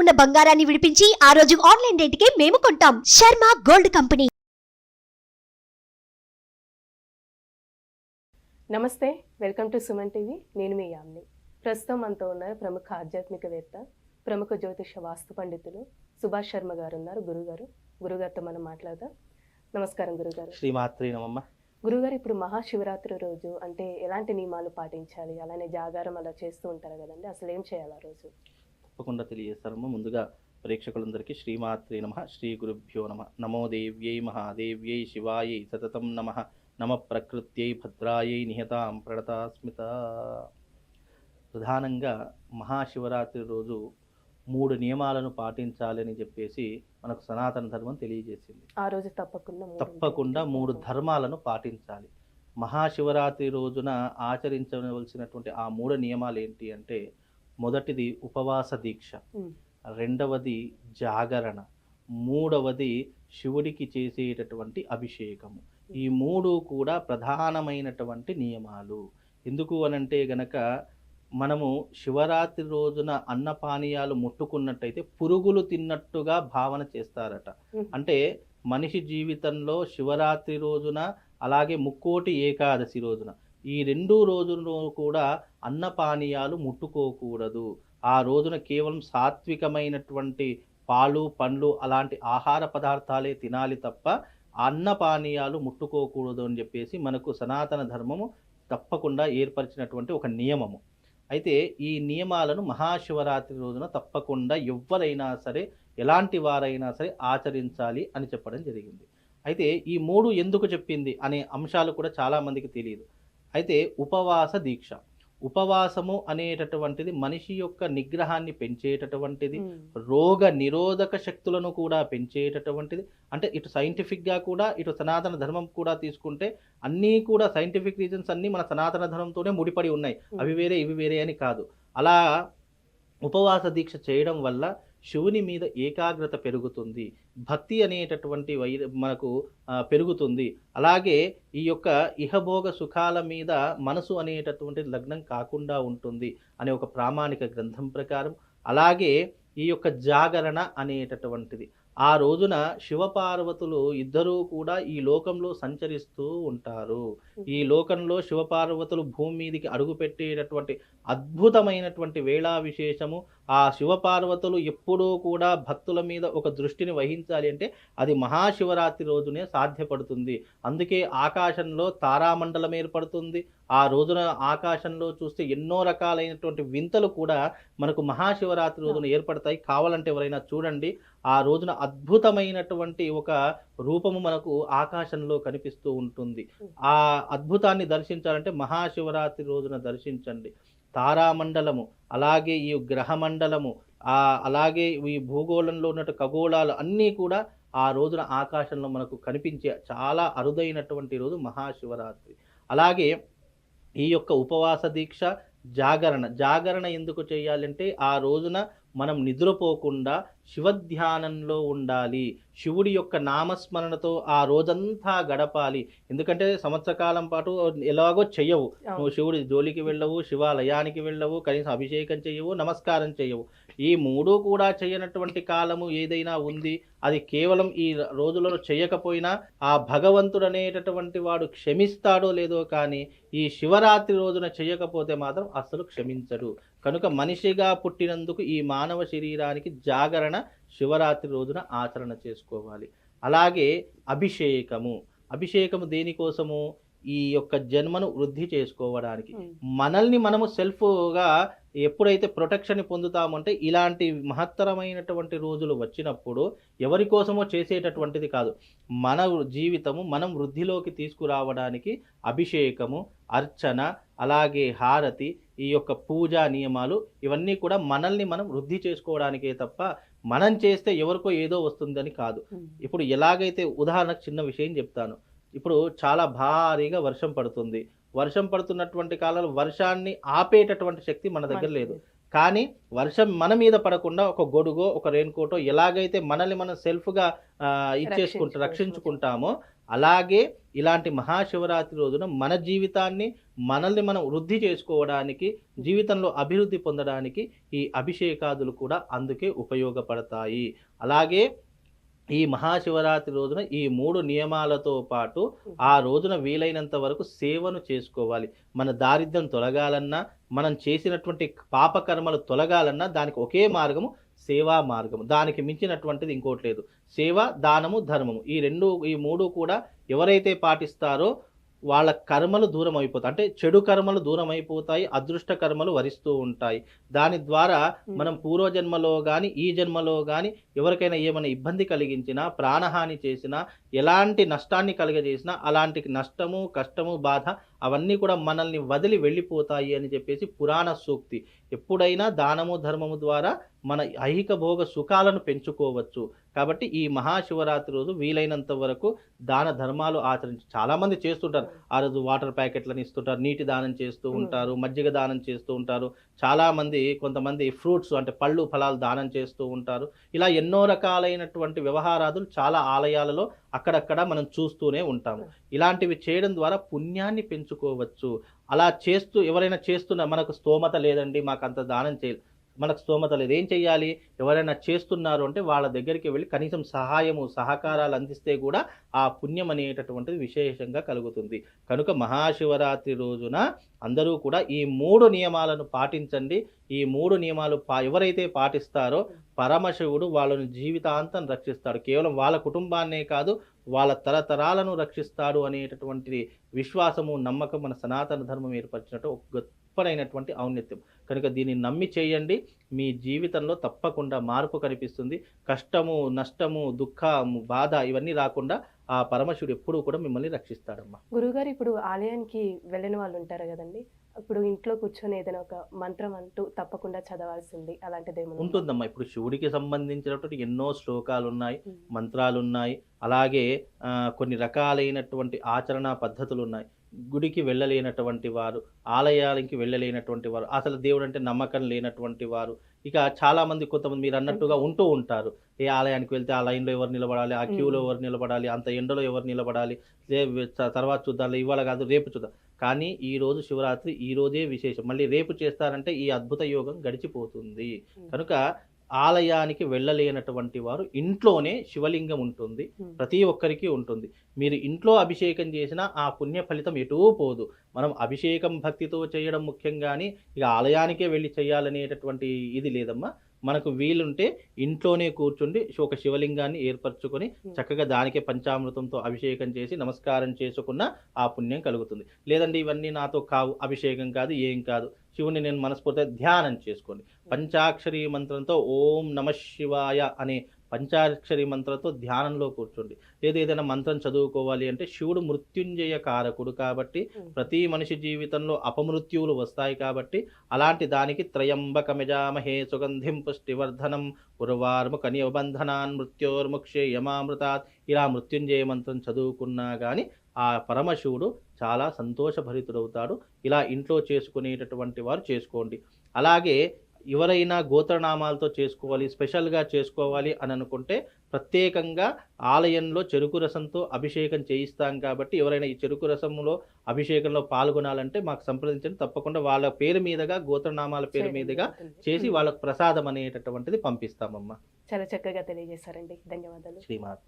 ఉన్న బంగారాన్ని విడిపించి ఆ రోజు ఆన్లైన్ రేటుకే మేము కొంటాం. Sharma gold company. నమస్తే వెల్కమ్ టు సుమన్ టీవీ. నేను మీ యామ్ని. ప్రస్తుతం మనతో ఉన్నారు ప్రముఖ ఆధ్యాత్మికవేత్త ప్రముఖ జ్యోతిష వాస్తు పండితులు సుభాష్ శర్మ గారు ఉన్నారు గురుగారు గురుగారితో మనం మాట్లాడదాం. నమస్కారం గురుగారు. శ్రీమాత్రి నమమ్మ గురుగారు ఇప్పుడు మహాశివరాత్రి రోజు అంటే ఎలాంటి నియమాలు పాటించాలి? అలానే జాగారం అలా చేస్తూ ఉంటారు కదండి. అసలు ఏం చేయాలి ఆ రోజు? తప్పకుండా తెలియజేస్తారమ్మ ముందుగా ప్రేక్షకులందరికీ శ్రీమాత్రి నమ శ్రీ గురుభ్యో నమ. నమో దేవ్యై మహాదేవ్యై శివాయై సతతం నమ. నమ ప్రకృత్యై భద్రాయై నిహతాం ప్రణతాస్మిత ప్రధానంగా మహాశివరాత్రి రోజు మూడు నియమాలను పాటించాలని చెప్పేసి మనకు సనాతన ధర్మం తెలియజేసింది. ఆ రోజు తప్పకుండా తప్పకుండా మూడు ధర్మాలను పాటించాలి. మహాశివరాత్రి రోజున ఆచరించవలసినటువంటి ఆ మూడు నియమాలు ఏంటి అంటే మొదటిది ఉపవాస దీక్ష. రెండవది జాగరణ. మూడవది శివుడికి చేసేటటువంటి అభిషేకము. ఈ మూడు కూడా ప్రధానమైనటువంటి నియమాలు. ఎందుకు అనంటే గనక మనము శివరాత్రి రోజున అన్నపానీయాలు ముట్టుకున్నట్టయితే పురుగులు తిన్నట్టుగా భావన చేస్తారట. అంటే మనిషి జీవితంలో శివరాత్రి రోజున అలాగే ముక్కోటి ఏకాదశి రోజున ఈ రెండు రోజుల్లో కూడా అన్నపానీయాలు ముట్టుకోకూడదు. ఆ రోజున కేవలం సాత్వికమైనటువంటి పాలు పండ్లు అలాంటి ఆహార పదార్థాలే తినాలి తప్ప అన్నపానీయాలు ముట్టుకోకూడదు అని చెప్పేసి మనకు సనాతన ధర్మము తప్పకుండా ఏర్పరిచినటువంటి ఒక నియమము. అయితే ఈ నియమాలను మహాశివరాత్రి రోజున తప్పకుండా ఎవరైనా సరే ఎలాంటి వారైనా సరే ఆచరించాలి అని చెప్పడం జరిగింది. అయితే ఈ మూడు ఎందుకు చెప్పింది అనే అంశాలు కూడా చాలామందికి తెలియదు. అయితే ఉపవాస దీక్ష. ఉపవాసము అనేటటువంటిది మనిషి యొక్క నిగ్రహాన్ని పెంచేటటువంటిది రోగ నిరోధక శక్తులను కూడా పెంచేటటువంటిది. అంటే ఇటు సైంటిఫిక్గా కూడా ఇటు సనాతన ధర్మం కూడా తీసుకుంటే అన్నీ కూడా సైంటిఫిక్ రీజన్స్ అన్నీ మన సనాతన ధర్మంతోనే ముడిపడి ఉన్నాయి. అవి వేరే ఇవి వేరే అని కాదు. అలా ఉపవాస దీక్ష చేయడం వల్ల శివుని మీద ఏకాగ్రత పెరుగుతుంది. భక్తి అనేటటువంటి వై మనకు పెరుగుతుంది. అలాగే ఈ యొక్క ఇహభోగ సుఖాల మీద మనసు అనేటటువంటి లగ్నం కాకుండా ఉంటుంది అనే ఒక ప్రామాణిక గ్రంథం ప్రకారం. అలాగే ఈ యొక్క జాగరణ అనేటటువంటిది. ఆ రోజున శివపార్వతులు ఇద్దరూ కూడా ఈ లోకంలో సంచరిస్తూ ఉంటారు. ఈ లోకంలో శివపార్వతులు భూమి మీదికి అడుగుపెట్టేటటువంటి అద్భుతమైనటువంటి వేళా విశేషము ఆ శివపార్వతులు ఎప్పుడూ కూడా భక్తుల మీద ఒక దృష్టిని వహించాలి అంటే అది మహాశివరాత్రి రోజునే సాధ్యపడుతుంది. అందుకే ఆకాశంలో తారామండలం ఏర్పడుతుంది. ఆ రోజున ఆకాశంలో చూస్తే ఎన్నో రకాలైనటువంటి వింతలు కూడా మనకు మహాశివరాత్రి రోజున ఏర్పడతాయి. కావాలంటే ఎవరైనా చూడండి. ఆ రోజున అద్భుతమైనటువంటి ఒక రూపము మనకు ఆకాశంలో కనిపిస్తూ ఉంటుంది. ఆ అద్భుతాన్ని దర్శించాలంటే మహాశివరాత్రి రోజున దర్శించండి. తారామండలము అలాగే ఈ గ్రహమండలము ఆ అలాగే ఈ భూగోళంలో ఉన్నట్టు ఖగోళాలు అన్నీ కూడా ఆ రోజున ఆకాశంలో మనకు కనిపించే చాలా అరుదైనటువంటి రోజు మహాశివరాత్రి. అలాగే ఈ యొక్క ఉపవాస దీక్ష జాగరణ జాగరణ ఎందుకు చేయాలంటే ఆ రోజున మనం నిద్రపోకుండా శివధ్యానంలో ఉండాలి. శివుడి యొక్క నామస్మరణతో ఆ రోజంతా గడపాలి. ఎందుకంటే సంవత్సరకాలం పాటు ఎలాగో చెయ్యవు. నువ్వు శివుడి జోలికి వెళ్ళవు శివాలయానికి వెళ్ళవు కనీసం అభిషేకం చెయ్యవు నమస్కారం చెయ్యవు. ఈ మూడు కూడా చేయనటువంటి కాలము ఏదైనా ఉంది అది కేవలం ఈ రోజులలో చేయకపోయినా ఆ భగవంతుడు అనేటటువంటి వాడు క్షమిస్తాడో లేదో కానీ ఈ శివరాత్రి రోజున చేయకపోతే మాత్రం అస్సలు క్షమించడు. కనుక మనిషిగా పుట్టినందుకు ఈ మానవ శరీరానికి జాగరణ శివరాత్రి రోజున ఆచరణ చేసుకోవాలి. అలాగే అభిషేకము. అభిషేకము దేనికోసము? ఈ యొక్క జన్మను వృద్ధి చేసుకోవడానికి. మనల్ని మనము సెల్ఫ్గా ఎప్పుడైతే ప్రొటెక్షన్ పొందుతామంటే ఇలాంటి మహత్తరమైనటువంటి రోజులు వచ్చినప్పుడు ఎవరి కోసమో చేసేటటువంటిది కాదు. మన జీవితము మనం వృద్ధిలోకి తీసుకురావడానికి అభిషేకము అర్చన అలాగే హారతి ఈ యొక్క పూజా నియమాలు ఇవన్నీ కూడా మనల్ని మనం వృద్ధి చేసుకోవడానికే తప్ప మనం చేస్తే ఎవరికో ఏదో వస్తుందని కాదు. ఇప్పుడు ఎలాగైతే ఉదాహరణకు చిన్న విషయం చెప్తాను. ఇప్పుడు చాలా భారీగా వర్షం పడుతుంది. వర్షం పడుతున్నటువంటి కాలంలో వర్షాన్ని ఆపేటటువంటి శక్తి మన దగ్గర లేదు. కానీ వర్షం మన మీద పడకుండా ఒక గొడుగో ఒక రెయిన్ కోటో ఎలాగైతే మనల్ని మనం సెల్ఫ్గా ఇచ్చేసుకుంటా. రక్షించుకుంటామో అలాగే ఇలాంటి మహాశివరాత్రి రోజున మన జీవితాన్ని మనల్ని మనం వృద్ధి చేసుకోవడానికి జీవితంలో అభివృద్ధి పొందడానికి ఈ అభిషేకాదులు కూడా అందుకే ఉపయోగపడతాయి. అలాగే ఈ మహాశివరాత్రి రోజున ఈ మూడు నియమాలతో పాటు ఆ రోజున వీలైనంత వరకు సేవను చేసుకోవాలి. మన దారిద్ర్యం తొలగాలన్నా మనం చేసినటువంటి పాపకర్మలు తొలగాలన్నా దానికి ఒకే మార్గము సేవా మార్గము. దానికి మించినటువంటిది ఇంకోటి లేదు. సేవ దానము ధర్మము. ఈ రెండు ఈ మూడు కూడా ఎవరైతే పాటిస్తారో వాళ్ళ కర్మలు దూరం అయిపోతాయి అంటే చెడు కర్మలు దూరం అయిపోతాయి అదృష్ట కర్మలు వరిస్తూ ఉంటాయి. దాని ద్వారా మనం పూర్వజన్మలో కానీ ఈ జన్మలో కానీ ఎవరికైనా ఏమైనా ఇబ్బంది కలిగించినా ప్రాణహాని చేసినా ఎలాంటి నష్టాన్ని కలుగజేసినా అలాంటి నష్టము కష్టము బాధ అవన్నీ కూడా మనల్ని వదిలి వెళ్ళిపోతాయి అని చెప్పేసి పురాణ సూక్తి. ఎప్పుడైనా దానము ధర్మము ద్వారా మన ఐహిక భోగ సుఖాలను పెంచుకోవచ్చు. కాబట్టి ఈ మహాశివరాత్రి రోజు వీలైనంత వరకు దాన ధర్మాలు ఆచరించి చాలా మంది చేస్తుంటారు. ఆ రోజు వాటర్ ప్యాకెట్లను ఇస్తుంటారు నీటి దానం చేస్తూ ఉంటారు మజ్జిగ దానం చేస్తూ ఉంటారు చాలామంది కొంతమంది ఫ్రూట్స్ అంటే పళ్ళు ఫలాలు దానం చేస్తూ ఉంటారు. ఇలా ఎన్నో రకాలైనటువంటి వ్యవహారాదులు చాలా ఆలయాలలో అక్కడక్కడ మనం చూస్తూనే ఉంటాము. ఇలాంటివి చేయడం ద్వారా పుణ్యాన్ని పెంచుకోవచ్చు. అలా చేస్తూ ఎవరైనా చేస్తున్న మనకు స్తోమత లేదండి మాకు అంత దానం చేయ మనకు స్తోమత లేదు. ఏం చేయాలి ఎవరైనా చేస్తున్నారు అంటే వాళ్ళ దగ్గరికి వెళ్ళి కనీసం సహాయము సహకారాలు అందిస్తే కూడా ఆ పుణ్యం అనేటటువంటిది విశేషంగా కలుగుతుంది. కనుక మహాశివరాత్రి రోజున అందరూ కూడా ఈ మూడు నియమాలను పాటించండి. ఈ మూడు నియమాలు పా ఎవరైతే పాటిస్తారో పరమశివుడు వాళ్ళని జీవితాంతం రక్షిస్తాడు. కేవలం వాళ్ళ కుటుంబాన్నే కాదు వాళ్ళ తరతరాలను రక్షిస్తాడు అనేటటువంటి విశ్వాసము నమ్మకం మన సనాతన ధర్మం ఏర్పరిచినట్టు ఒక గొప్పనైనటువంటి ఔన్నత్యం. కనుక దీన్ని నమ్మి చేయండి. మీ జీవితంలో తప్పకుండా మార్పు కనిపిస్తుంది. కష్టము నష్టము దుఃఖము బాధ ఇవన్నీ రాకుండా ఆ పరమశివుడు ఎప్పుడూ కూడా మిమ్మల్ని రక్షిస్తాడమ్మా. గురుగారు ఇప్పుడు ఆలయానికి వెళ్ళిన వాళ్ళు ఉంటారు కదండి. ఇప్పుడు ఇంట్లో కూర్చొని ఏదైనా ఒక మంత్రం అంటూ తప్పకుండా చదవాల్సింది అలాంటిది? ఉంటుందమ్మా. ఇప్పుడు శివుడికి సంబంధించినటువంటి ఎన్నో శ్లోకాలు ఉన్నాయి మంత్రాలు ఉన్నాయి అలాగే కొన్ని రకాలైనటువంటి ఆచరణ పద్ధతులు ఉన్నాయి గుడికి వెళ్ళలేనటువంటి వారు ఆలయాలకి వెళ్ళలేనటువంటి వారు అసలు దేవుడు అంటే నమ్మకం లేనటువంటి వారు. ఇక చాలా మంది కొంతమంది మీరు అన్నట్టుగా ఉంటూ ఉంటారు. ఏ ఆలయానికి వెళ్తే ఆ లైన్లో ఎవరు నిలబడాలి ఆ క్యూలో ఎవరు నిలబడాలి అంత ఎండలో ఎవరు నిలబడాలి తర్వాత చూద్దాం ఇవాళ కాదు రేపు చూద్దాం. కానీ ఈ రోజు శివరాత్రి ఈ రోజే విశేషం. మళ్ళీ రేపు చేస్తారంటే ఈ అద్భుత యోగం గడిచిపోతుంది. కనుక ఆలయానికి వెళ్ళలేనటువంటి వారు ఇంట్లోనే శివలింగం ఉంటుంది. ప్రతి ఒక్కరికి ఉంటుంది. మీరు ఇంట్లో అభిషేకం చేసినా ఆ పుణ్య ఫలితం ఎటూ పోదు. మనం అభిషేకం భక్తితో చేయడం ముఖ్యం కానీ ఇక ఆలయానికే వెళ్ళి చేయాలనేటటువంటి ఇది లేదమ్మా. మనకు వీలుంటే ఇంట్లోనే కూర్చుండి ఒక శివలింగాన్ని ఏర్పరచుకొని చక్కగా దానికే పంచామృతంతో అభిషేకం చేసి నమస్కారం చేసుకున్న ఆ పుణ్యం కలుగుతుంది. లేదండి ఇవన్నీ నాతో కావు అభిషేకం కాదు ఏం కాదు. శివుని నేను మనస్ఫూర్తిగా ధ్యానం చేసుకోండి. పంచాక్షరి మంత్రంతో ఓం నమ శివాయ అనే పంచాక్షరి మంత్రంతో ధ్యానంలో కూర్చోండి. లేదా ఏదైనా మంత్రం చదువుకోవాలి అంటే శివుడు మృత్యుంజయ కారకుడు కాబట్టి. ప్రతి మనిషి జీవితంలో అపమృత్యువులు వస్తాయి కాబట్టి అలాంటి దానికి త్రయంబకమిజామహే సుగంధిం పుష్టివర్ధనం ఉర్వార్ము కనిబంధనాన్ మృత్యోర్ముక్షే యమామృతాత్. ఇలా మృత్యుంజయ మంత్రం చదువుకున్నా కానీ ఆ పరమశివుడు చాలా సంతోషభరితుడవుతాడు. ఇలా ఇంట్లో చేసుకునేటటువంటి వారు చేసుకోండి. అలాగే ఎవరైనా గోత్రనామాలతో చేసుకోవాలి స్పెషల్గా చేసుకోవాలి అని అనుకుంటే ప్రత్యేకంగా ఆలయంలో చెరుకు రసంతో అభిషేకం చేయిస్తాం కాబట్టి ఎవరైనా ఈ చెరుకు రసంలో అభిషేకంలో పాల్గొనాలంటే మాకు సంప్రదించండి. తప్పకుండా వాళ్ళ పేరు మీదుగా గోత్రనామాల పేరు మీదుగా. చేసి. వాళ్ళకు ప్రసాదం అనేటటువంటిది పంపిస్తామమ్మా. చాలా చక్కగా తెలియజేశారండి. ధన్యవాదాలు. శ్రీమాత